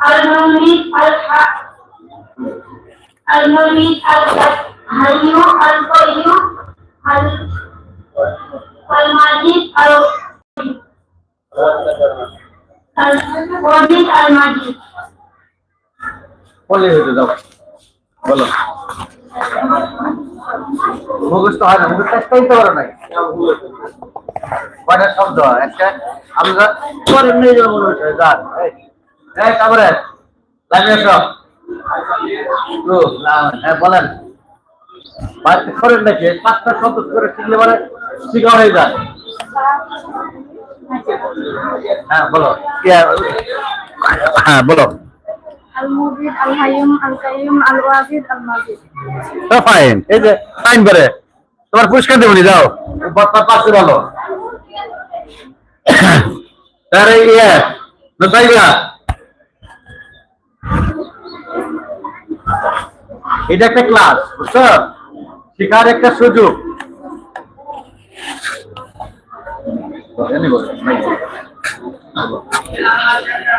المولد الحق المولد الحي القيوم ال- المجيد ال- المولد المجيد বললেই হইতো যাও বলো মুখস্থ হয় না, মুখস্থ একটাই তো পারো নাই। কয়টা শব্দ আমরা পরে নিয়ে যাব যান এই তারপরে, লাইনে এসো। হ্যাঁ বলেন। করেন নাকি? পাঁচটা শব্দ করে শিখলে মানে শিখা হয়ে যায়। হ্যাঁ বলো। কি আল হাইয়ুম আল কাইয়ুম আল ওয়াহিদ আল মাজিদ তো ফাইন এই যে ফাইন করে। তোমার পুরস্কার দেবনি যাও। পাশে ভালো। তারে ইয়া নতাইবা এটা একটা ক্লাস বুঝছ? শিখার একটা সুযোগ।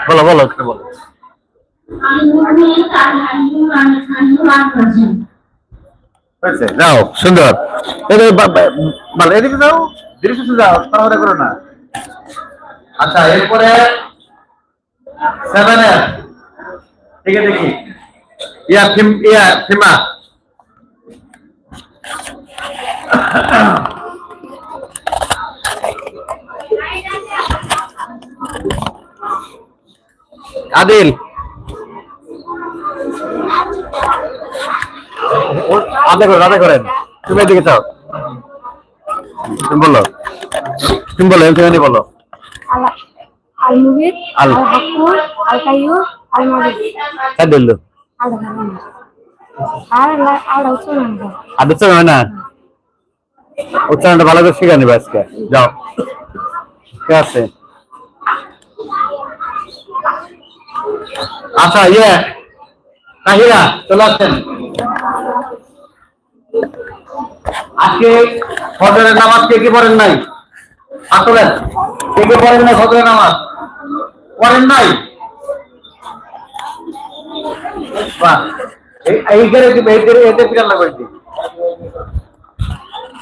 বলো বলো বলো। যাও সুন্দর। বা- এদিকে যাও সুস্থে যাও করো না। আচ্ছা এরপরে সেভেন দেখি। ইয়া, ফিম ইয়া, ফিমা। আদিল। আদা করেন আদা করেন। তুমি এদিকে চাও বলো। তুমি বলো তুমি বলো। হ্যাঁ, না। উচ্চারণটা ভালো করে শিখে নিবে আজকে। যাও। ঠিক আছে? আচ্ছা ইয়ে। তাহিরা চলে আসছেন আজকে ফজরের নামাজ কে কি পড়েন নাই? আসলে কে কে পড়েন নাই ফজরের নামাজ? পড়েন নাই?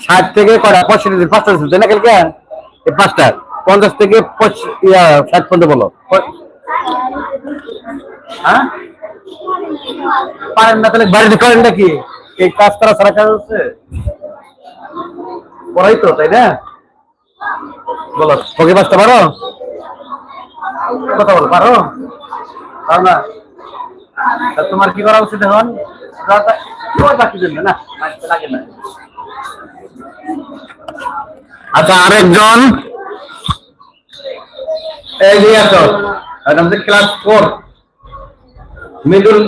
ষাট থেকে কটা? পঁয়ষট্টি পাঁচটা তাই না কালকে? পাঁচটা। পঞ্চাশ থেকে ষাট পর্যন্ত বলো। হ্যাঁ? পারেন না তাহলে বাড়িতে করেন নাকি এই কাজ করা কাজ হচ্ছে পড়াই তো, তাই না? বলো ওকে পাঁচটা পারো কথা বলো পারো পারো না। তোমার কি করা উচিত এখন? বাকি জন্য, না? আচ্ছা আরেকজন। এই যে ক্লাস ফোর মিডল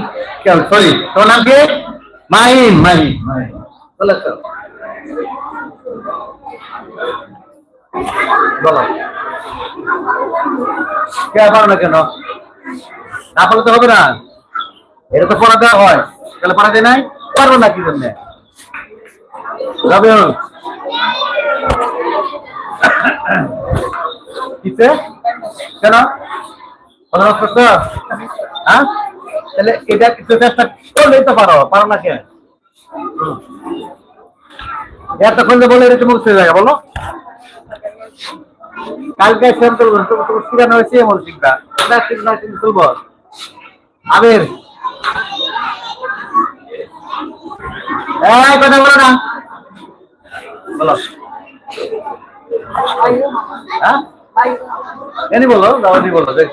সরি তোমার নাম কি? মাহিম মাহিম মাহিম। বলেছ বলো। কে পারো না কেন? না পারলে তো হবে না। এটা তো পড়া দেওয়া হয়। তাহলে পড়া দেয় নাই? পারব না কি জন্য? যাবে কিসে? কেন? করছ? হ্যাঁ? তাহলে এটা একটু চেষ্টা করলেই তো পারো পারো না কেন? এতক্ষণ যে বলে এটা মুখ হয়ে যায় বলো। কালকে সেম তুলবো তুমি তুমি শিখানো হয়েছে এমন শিখবা এটা ঠিক না কিন্তু তুলবো। আবির। এই, কথা বলো না। বলো। হ্যাঁ? এনি বলো দাওয়ানি বলো, দেখ।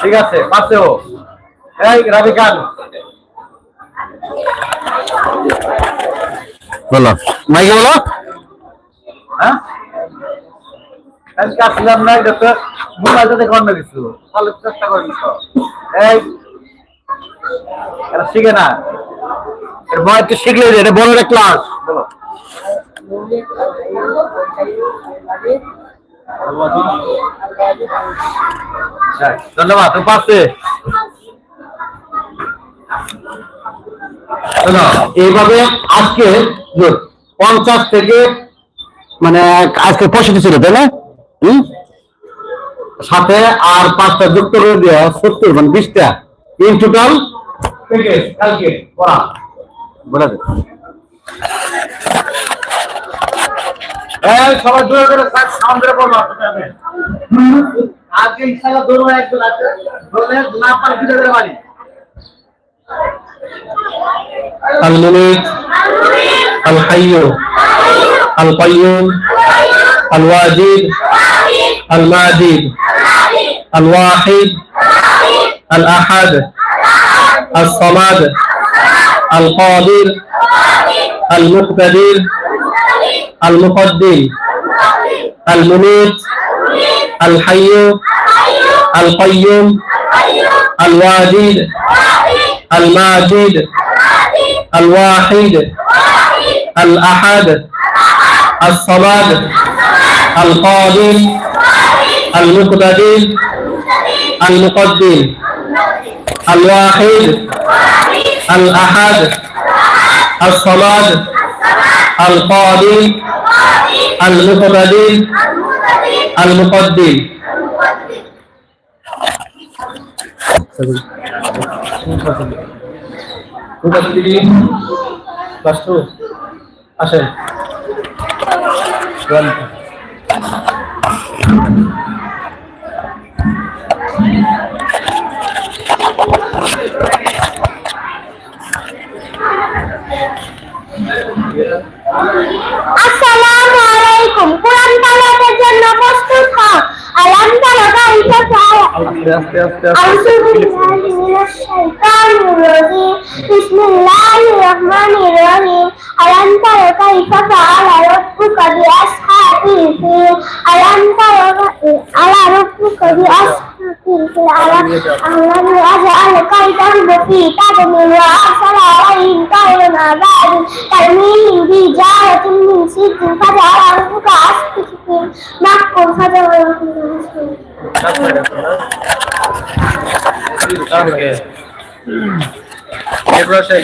ঠিক আছে পাশেও এই রাবি খান বলো। মাইকে বলো। হ্যাঁ? আমি কাটছিলাম না এটা তো মোবাইল থেকে অন্য কিছু। তাহলে চেষ্টা করেন তো এই এটা শিখে না। এর তো শিখলে এটা বড় একটা ক্লাস ধন্যবাদ এইভাবে আজকে পঞ্চাশ থেকে মানে আজকে পঁয়ষট্টি ছিল, তাই না? সাথে আর পাঁচটা যুক্ত করে দেওয়া সত্তর মানে বিশটা। ইন টোটাল কালকে, পড়া। বলে দে এই সবাই দূরে করে সাউন্ড করে বলবো আজকে ইনশাআল্লাহ দৌড় একজন আছে দৌড়ে না পারে ভিডিও করে বাড়ি المميت الحي القيوم الواجد الماجد الواحد الأحد الصمد القادر المقتدر المقدم المميت الحي القيوم الواجد الماجد الواحد الأحد الصمد القادر المقتدر المقدم الواحد. الأحد الصمد القادر المقتدر المقدم আসেন আস্তে আস্তে আস্তে বিসমিল্লাহির রহমানির রহিম আলাম তারা কাইফা ফাআলা রাব্বুকা বিআসহাবিল ফিল আলাম তারা আলা রাব্বুকা বিআসহাবিল ফিল আলাম আলাম আজআল কাইদাহুম ফি তাদমিল ওয়া আরসাল আলাইহিম তাইরান আবাদ তাইমিহিম বিজারাতিন মিন সিদ্দিন ফাজআল রাব্বুকা আসফিল মাকুম ফাজআল রাব্বুকা আসফিল ওকে এরপর সেই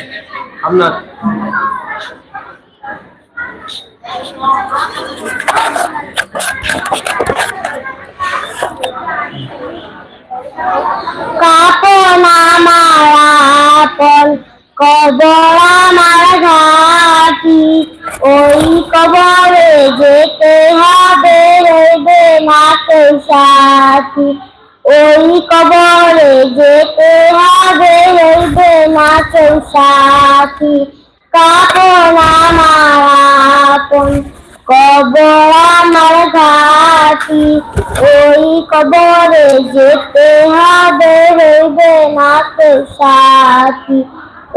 আপনার কাপন আমার আপন কবর আমার ঘাটি। ওই কবরে যেতে হবে, রইবে না সাথী। ওই কবরে যেতে হবে রইবে না কেউ সাথী কাপন আমার আপন, কবর আমার ঘাটি। ওই কবরে যেতে হবে হইবে না কেউ সাথী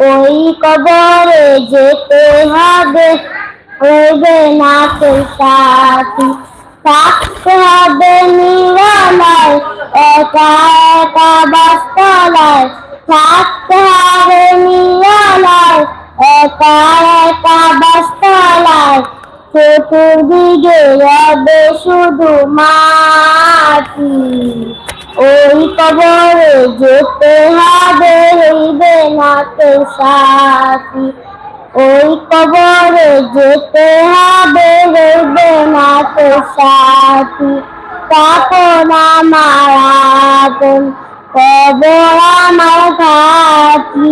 ওই কবরে যেতে হবে হইবে না কেউ সাথী থাকতে হবে নিরালায়। একা একা বাস্তলায় থাকতে হবে নিরালায়। একা একা বাস্তলায় চতুর্দিকে রবে শুধু মাটি ওই কবরে যেতে হবে হইবে না কেউ সাথী ওই কবরে যেতে হবে হইবে না কেউ সাথী। কাপন আমার আপন কবর আমার ঘাটি।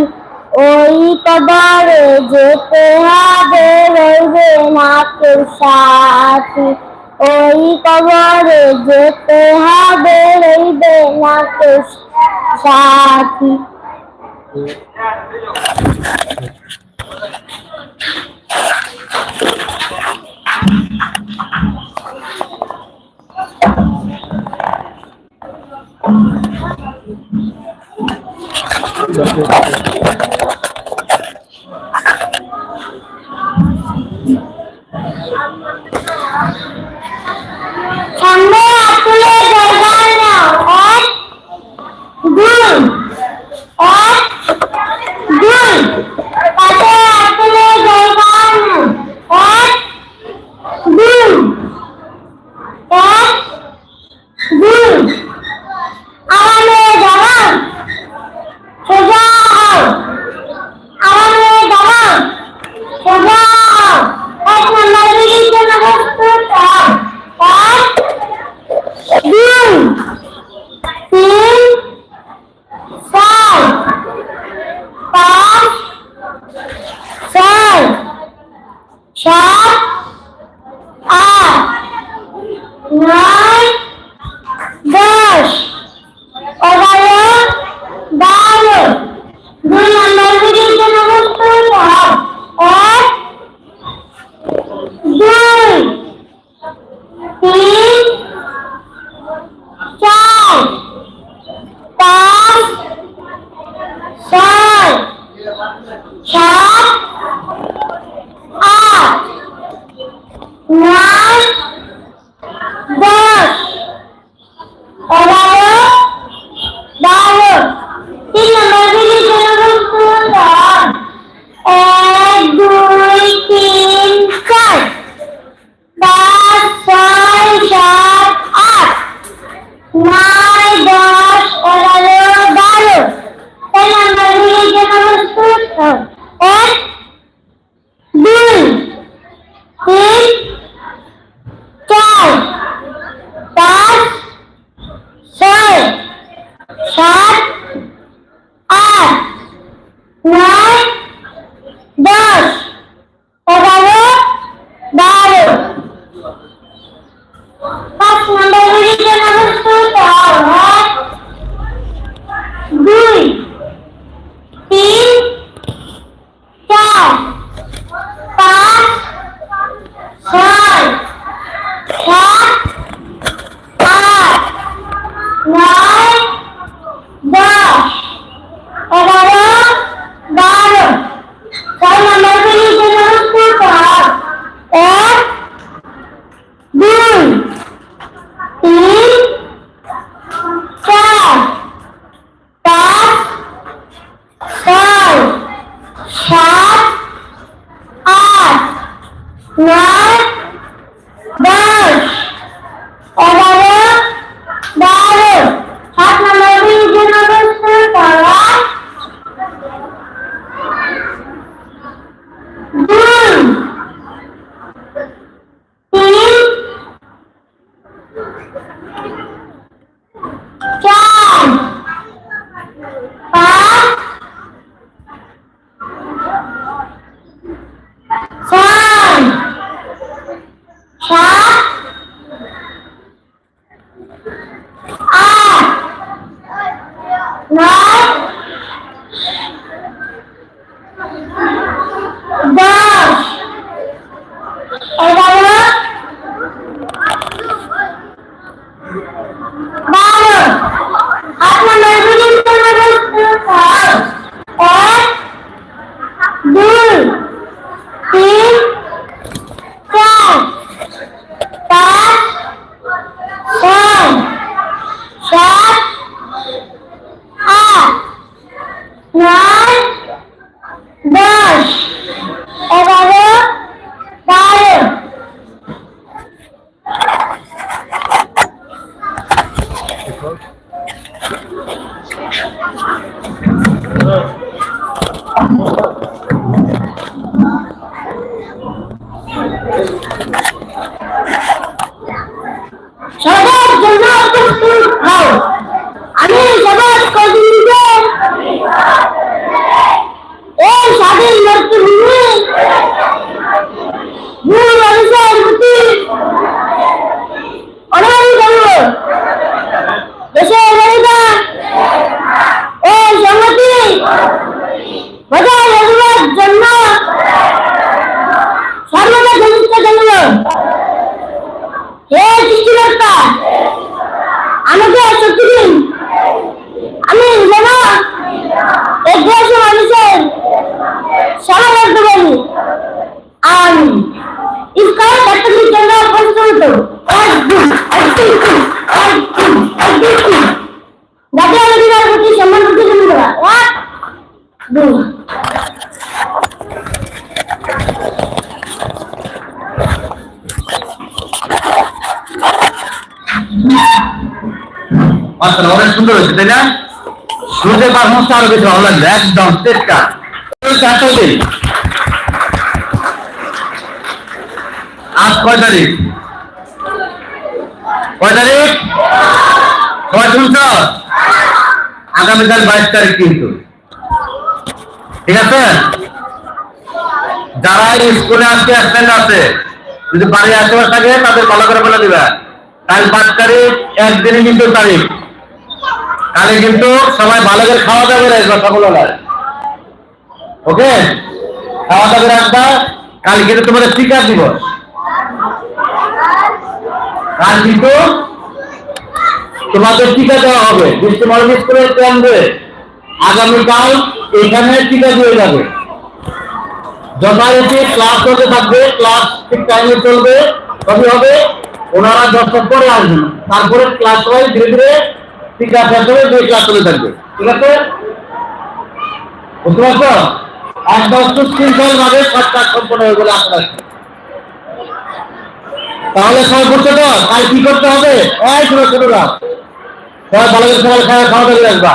ওই কবরে যেতে হবে রইবে না কেউ সাথী। ওই কবরে যেতে হবে রইবে না কেউ সাথী। সামনে তাই না? আরও বেশি ভালো লাগবে একদম আজ কয় তারিখ? কয় তারিখ? কয় শুনছ? আগামীকাল বাইশ তারিখ কিন্তু। ঠিক আছে? যারা স্কুলে আজকে অ্যাবসেন্ট আছে, যদি বাড়ি আশেপাশে থাকে, তাদের ভালো করে বলে দিবা। কাল পাঁচ তারিখ একদিনে কিন্তু তারিখ। কালে কিন্তু সবাই ভালো করে খাওয়া দাওয়া করে আসবা ওকে? খাওয়া দাওয়া করে আসবা কাল কিন্তু তোমাদের টিকা দিবস। কাল কিন্তু তোমাদের টিকা দেওয়া হবে। বিশ্ব কেন্দ্রে আগামীকাল এখানে টিকা দিয়ে যাবে। যথারীতি ক্লাস চলতে থাকবে ক্লাস ঠিক টাইমে চলবে তবে হবে। ওনারা দশটার পরে আসবেন, তারপরে ক্লাস ওয়াইজ ধীরে ধীরে টিকা শেষ হবে দুই ক্লাস চলে থাকবে। ঠিক আছে? একদম সুশৃঙ্খল ভাবে সব কাজ সম্পন্ন হয়ে গেলে আপনার তাহলে কি করতে হবে? এই ছোট ছোটরা সবাই ভালো করে সবাই খাওয়া খাওয়া দাওয়া আসবা।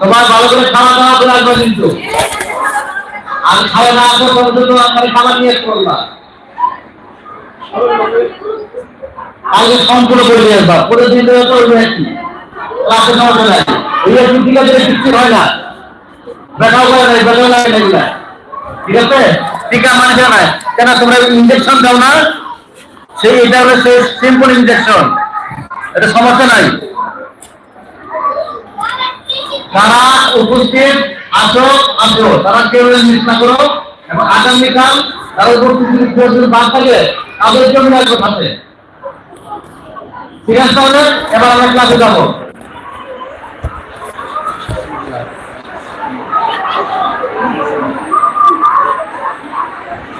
সবাই ভালো করে খাওয়া দাওয়া করে আসবা কিন্তু। আর খাওয়া আসা পর্যন্ত আপনার খাবার নিয়ে করবা আগে সম্পূর্ণ করে দিয়ে আসবা করে দিয়ে দেওয়া তো ওই একই। ক্লাসে সমস্যা নাই এই একটু ঠিক আছে কিচ্ছু হয় না। ব্যথাও করে নাই ব্যথাও লাগে না এগুলা। ঠিক আছে? টিকা মানে কেন কেন তোমরা ইঞ্জেকশন দাও না? সেই এটা হলো সেই সিম্পল ইঞ্জেকশন এটা সমস্যা নাই। তারা উপস্থিত, আসো আসো। তারা কেউ মিস না করো এবং আগামীকাল তারা উপস্থিত যদি বাদ থাকে তাদের জন্য আসব সাথে ঠিক আছে তাহলে এবার আমরা ক্লাসে যাব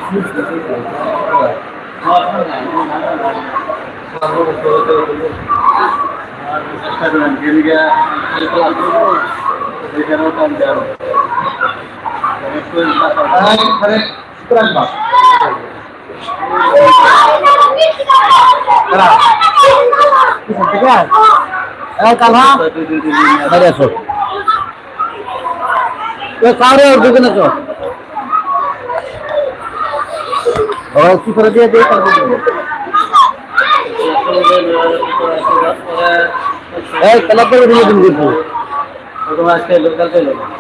ঠিক আছে এই কালহা বাইরে আসো এ কারে ওর দোকানে আসো ও কি করে দিয়ে দিয়ে তারপর দেবো। এই কালা করে দিয়ে দিন কিন্তু আজকে লোকাল পেল কালকে তো কোনো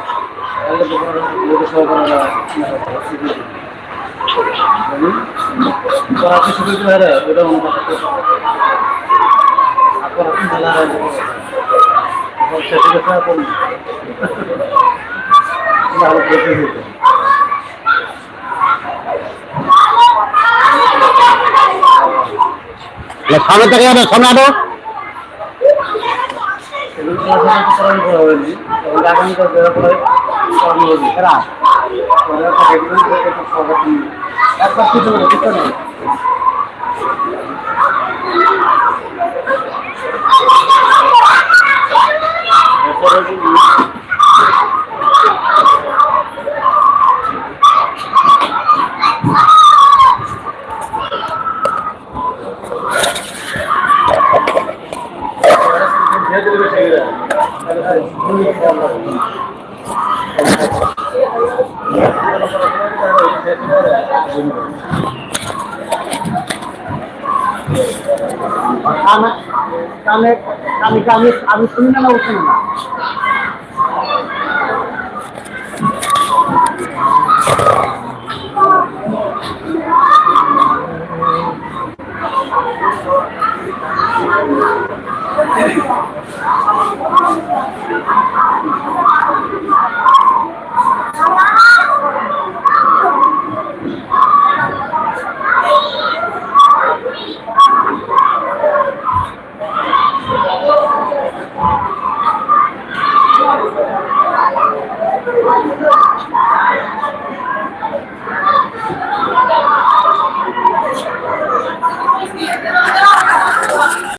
সামনে থেকে আনো সামনে এবং আগামীকাল বেরো করে একবার কিছু করে কিছু নেই কানে কানে কানে কানে আমি শুনি না না ও শুনি না।